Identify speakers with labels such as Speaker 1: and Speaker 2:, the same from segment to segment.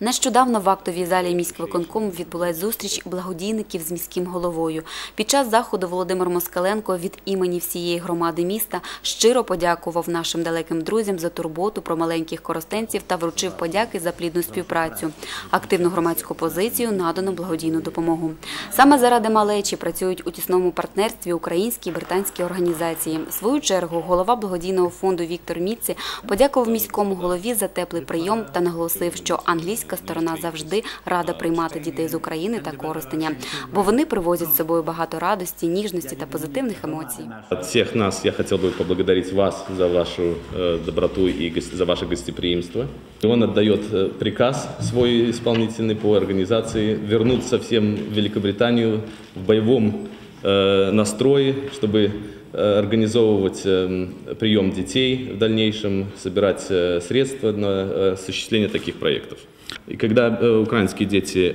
Speaker 1: Нещодавно в актовій залі міськвиконкому відбулась зустріч благодійників з міським головою. Під час заходу Володимир Москаленко від імені всієї громади міста щиро подякував нашим далеким друзям за турботу про маленьких коростенців та вручив подяки за плідну співпрацю, активну громадську позицію, надану благодійну допомогу. Саме заради малечі працюють у тісному партнерстві українські і британські організації. В свою чергу голова благодійного фонду Віктор Міці подякував міському голові за теплий прийом та наголосив, що англійська сторона завжди рада приймати дітей з України та Коростеня, бо вони привозять з собою багато радості, ніжності та позитивних емоцій.
Speaker 2: От всех нас я хотел бы поблагодарить вас за вашу э, доброту и гос- за ваше гостеприимство. Он отдает э, приказ свой исполнительный по организации вернуться всем в Великобританию в боевом э, настрое, чтобы э, организовывать э, прием детей в дальнейшем, собирать средства на осуществление таких проектов. И когда украинские дети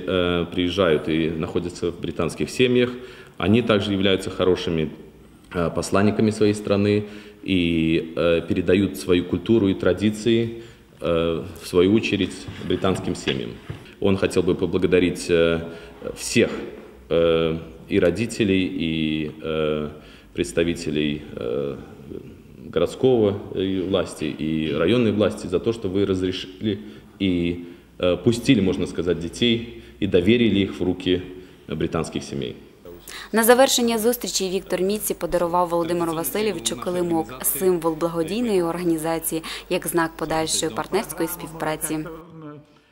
Speaker 2: приезжают и находятся в британских семьях, они также являются хорошими посланниками своей страны и передают свою культуру и традиции, в свою очередь, британским семьям. Он хотел бы поблагодарить всех и родителей, и э, представителей э, городского э, власти и районной власти за то, что вы разрешили и э, пустили, можно сказать, детей и доверили их в руки э, британских семей.
Speaker 1: На завершення зустрічі Віктор Міці подарував Володимиру Васильовичу килимок – символ благодійної організації як знак подальшої партнерської співпраці.